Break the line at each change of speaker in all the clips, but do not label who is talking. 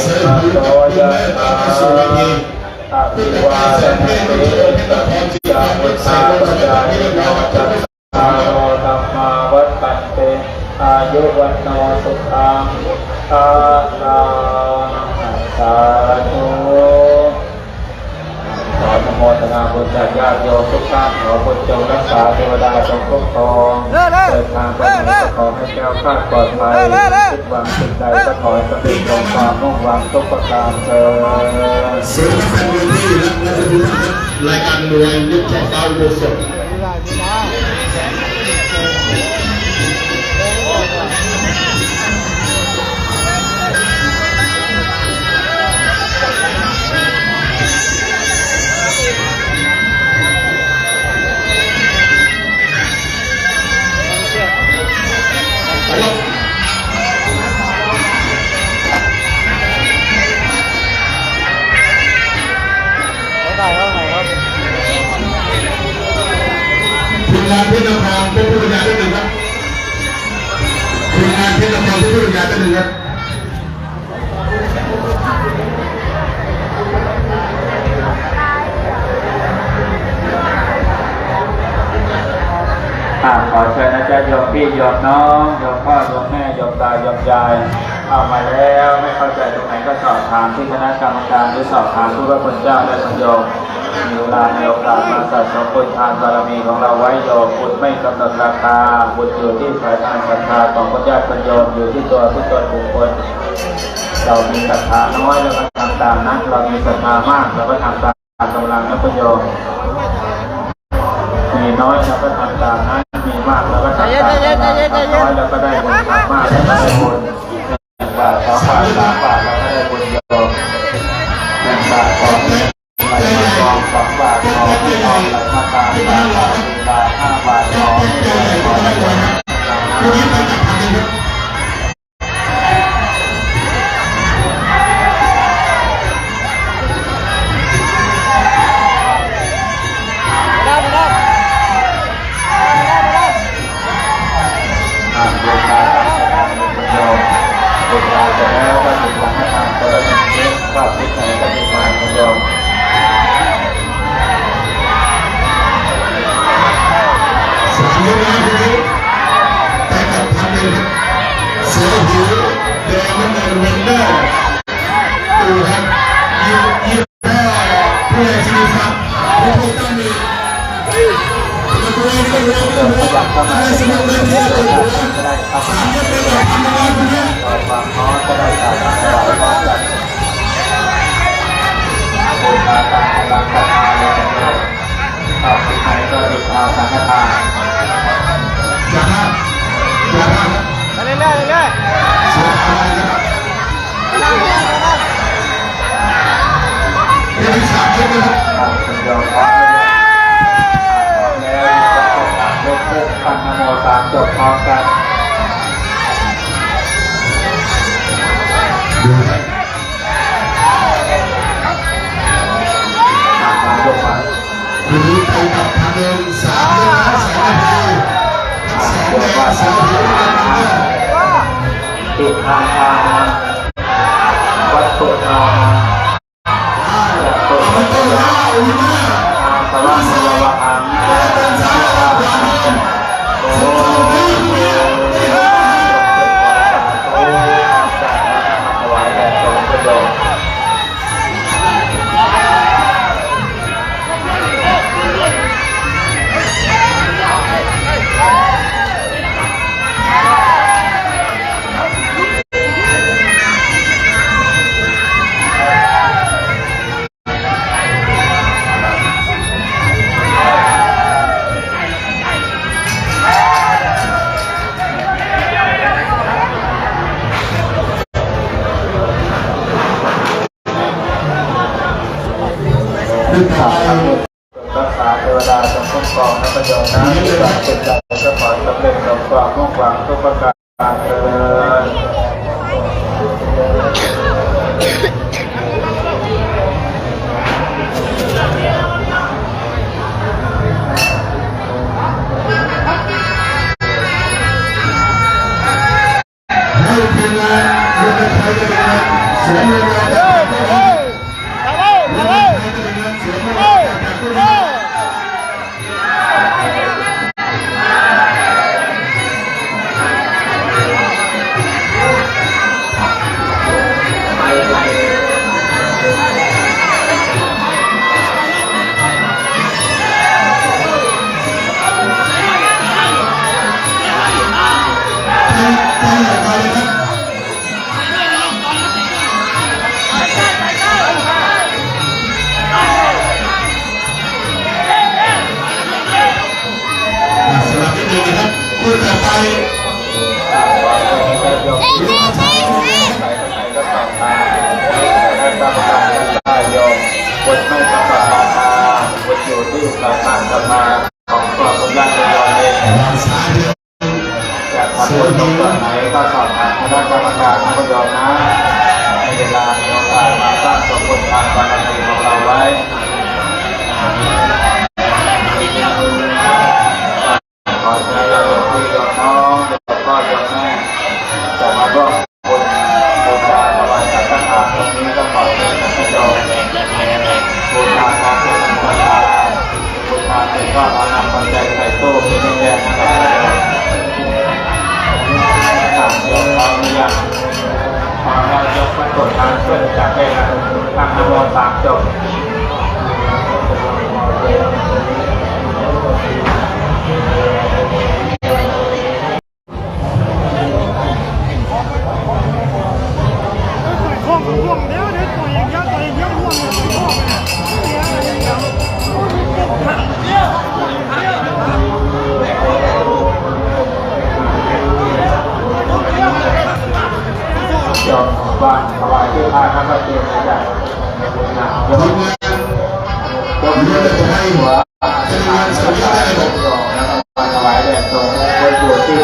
เสริ มบุญกับคุณแม่พระสุวรรณี
อาภิวาทนาเตตัมยาวุธาปจายโนจัตตารโอธรรมาวัฏปันเตอายุวันโนสุขังภาลังสาธุขออนุโมทนาบุญจากญาติโยมทุกท่านขอบุญจงรักษาเทวดาจงคุ้มครองเดินทางไปไหนก็ขอให้แก้วคลาดปลอดภัยคิดหวังสิ่งใดก็ขอให้สำเร็จตรงความมุ่งหวังทุกประการเถิด
เสริมแฟนวันนี้และและทุกท่านรายการมวยยุคช่อฟ้าอุโบสถ ทีมงานเพชรนครเป็นผู้บรรยายได้หนึ่งครับทีมงานเพชรนครเป็นผู้บรรยายได้หนึ่งครับ
อ่าขอเชิญนะจ๊ะโยมพี่โยมน้องโยมพ่อโยมแม่โยมตาโยมยายเอามาแล้วไม่เข้าใจตรงไหนก็สอบถามที่คณะกรรมการหรือสอบถามผู้ว่าคุณเจ้าและสัญโย มีเวลาในโอกาสมาสะสมบุญทานบารมีของเราไว้โยมบุญไม่กำหนดราคาบุญอยู่ที่สายทานศรัทธาของพระญาติโยมอยู่ที่ตัวทุกตนบุคคลเรามีศรัทธาน้อยเราก็ทำตามนั้นเรามีศรัทธามากเราก็ทำตามกำลังนะคุณโยมมีน้อยเราก็ทำตามนั้นมีมากเราก็ทำตามนั้นน้อยเราก็ได้บุญมากมากเราก็ได้บุญ บุญตาจแล้วก็ถึงสังฆทานเปิดเรื่อภาพที่ไหนก็มีมาบุญโยม
สามยกนะทีนี้ไปกับทางนี้ครับเสือหิวแดงน้ำเงินเวนเดอร์ตูครับยี่ยี่ห้อผู้ใหญ่ชีวิตครับผู้ผู้ตั้งมีประตูเองก็รู้ก็รู้อะไรสนุกเลยให้
ได้ครับ
สามยกไปแบบ
ส
องหิวกันนะ
ติดทางทา
ขึ้นขา
รั
ก
ษาเทวดาจงคุ้มครองนักประโยชน์นะที่หลังสุดใจจะขอสำเร็จสมความมุ่งหวังทุกประการเถิด
ให้ทีมงานยกกระ
ชันการเสียเงิ
น Hey! Hey!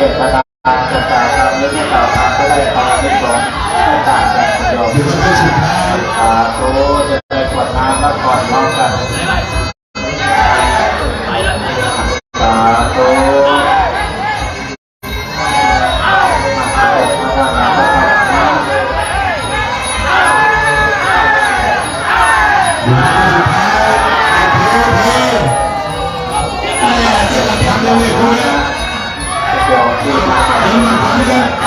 เจ
ตนาสกาวาไม่กล่าวาก็ได้
ตาไม่
สองไม่ต่างกันโยม
สา
ธุจะได้กวดน้ำและวก่อนร้องกัน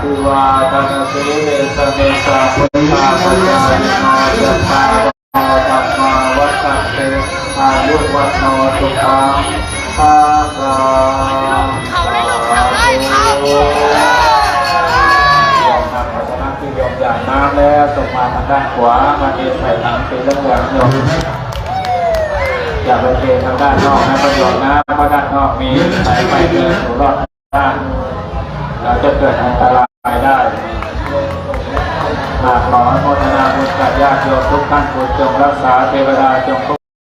ภิวาทนาสีเลสเนสาพุทธาปัญญาลิโนยะถาวาธัมมาวัฏเตอายุวัโนสุขังภาลังยมอย่างน้ำแล้วส่งมาทางด้านขวามาเทใส่ถังสีเหลืองโยมอย่าไปเททางด้านนอกนะประโยชน์นะเพราะด้านนอกมีสายไฟเดินสู่รอบด้าน เราจะเกิดอันตรายได้หากขอนโมทนาบุญกับญาติโยมทุกท่านโปรจงรักษาเทวดาจงคุ้